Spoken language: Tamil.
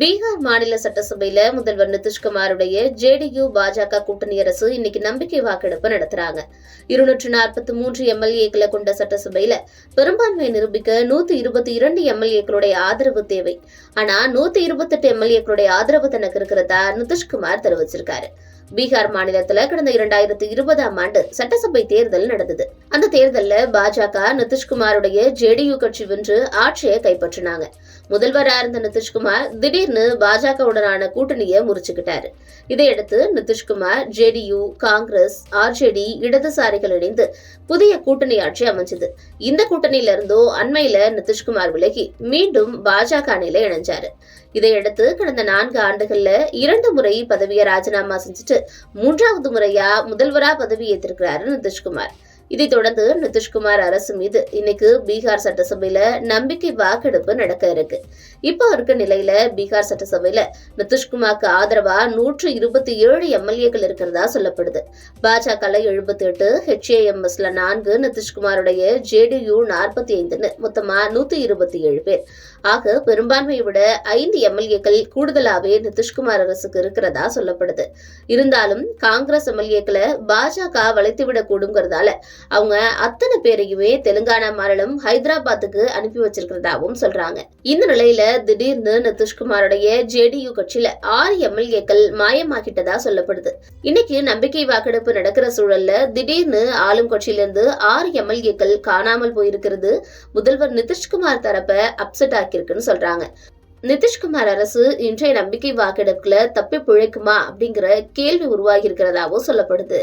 பீகார் மாநில சட்டசபையில முதல்வர் நிதிஷ்குமாருடைய ஜேடியு பாஜக கூட்டணி அரசு இன்னைக்கு நம்பிக்கை வாக்கெடுப்பு நடத்துறாங்க. இருநூற்று நாற்பத்தி மூன்று எம்எல்ஏக்களை கொண்ட சட்டசபையில பெரும்பான்மையை நிரூபிக்க நூத்தி இருபத்தி இரண்டு எம்எல்ஏக்களுடைய ஆதரவு தேவை. ஆனா நூத்தி இருபத்தெட்டு எம்எல்ஏக்களுடைய ஆதரவு தனக்கு இருக்கிறதா நிதிஷ்குமார் தெரிவிச்சிருக்காரு. பீகார் மாநிலத்துல கடந்த இரண்டாயிரத்தி இருபதாம் ஆண்டு சட்டசபை தேர்தல் நடந்தது. அந்த தேர்தல்ல பாஜக நிதிஷ்குமாருடைய ஜேடியு கட்சி வென்று ஆட்சியை கைப்பற்றினாங்க. முதல்வரா இருந்த நிதிஷ்குமார் திடீர்னு பாஜகவுடனான கூட்டணியை முறிச்சுக்கிட்டாரு. இதையடுத்து நிதிஷ்குமார் ஜேடியு காங்கிரஸ் ஆர்ஜேடி இடதுசாரிகள் இணைந்து புதிய கூட்டணி ஆட்சி அமைஞ்சது. இந்த கூட்டணியில இருந்தோ அண்மையில நிதிஷ்குமார் விலகி மீண்டும் பாஜக அணியில இணைஞ்சாரு. இதையடுத்து கடந்த நான்கு ஆண்டுகள்ல இரண்டு முறை பதவியை ராஜினாமா செஞ்சுட்டு மூன்றாவது முறையா முதல்வரா பதவி ஏற்றிருக்கிறாரு நிதிஷ்குமார். இதைத் தொடர்ந்து நிதிஷ்குமார் அரசு மீது இன்னைக்கு பீகார் சட்டசபையில நம்பிக்கை வாக்கெடுப்பு நடக்க இருக்கு. இப்போ இருக்க நிலையில பீகார் சட்டசபையில நிதிஷ்குமாருக்கு ஆதரவா நூற்று இருபத்தி ஏழு எம்எல்ஏக்கள் இருக்கிறதா சொல்லப்படுது. பாஜக எழுபத்தி எட்டு ஹெச்ஏஎம்எஸ்ல நான்கு நிதிஷ்குமாருடைய ஜேடியு நாற்பத்தி ஐந்துன்னு மொத்தமா நூத்தி இருபத்தி ஏழு பேர். ஆக பெரும்பான்மையை விட ஐந்து எம்எல்ஏக்கள் கூடுதலாவே நிதிஷ்குமார் அரசுக்கு இருக்கிறதா சொல்லப்படுது. இருந்தாலும் காங்கிரஸ் எம்எல்ஏக்களை பாஜக வளைத்துவிடக் கூடுங்கிறதால அவங்க அத்தனை பேரையுமே தெலுங்கானா மாநிலம் ஹைதராபாத்துக்கு அனுப்பி வச்சிருக்கிறதாவும் சொல்றாங்க. இந்த நிலையில திடீர்னு நிதிஷ்குமாருடைய ஜேடியு கட்சியில ஆறு எம்எல்ஏக்கள் மாயமாக்கிட்டதா சொல்லப்படுது. இன்னைக்கு நம்பிக்கை வாக்கெடுப்பு நடக்கிற சூழல்ல திடீர்னு ஆளும் கட்சியிலிருந்து ஆறு எம்எல்ஏக்கள் காணாமல் போயிருக்கிறது முதல்வர் நிதிஷ்குமார் தரப்ப அப்செட் ஆக்கியிருக்குன்னு சொல்றாங்க. நிதிஷ்குமார் அரசு இன்றைய நம்பிக்கை வாக்கெடுப்புல தப்பி பிழைக்குமா அப்படிங்கிற கேள்வி உருவாகி இருக்கிறதாவும் சொல்லப்படுது.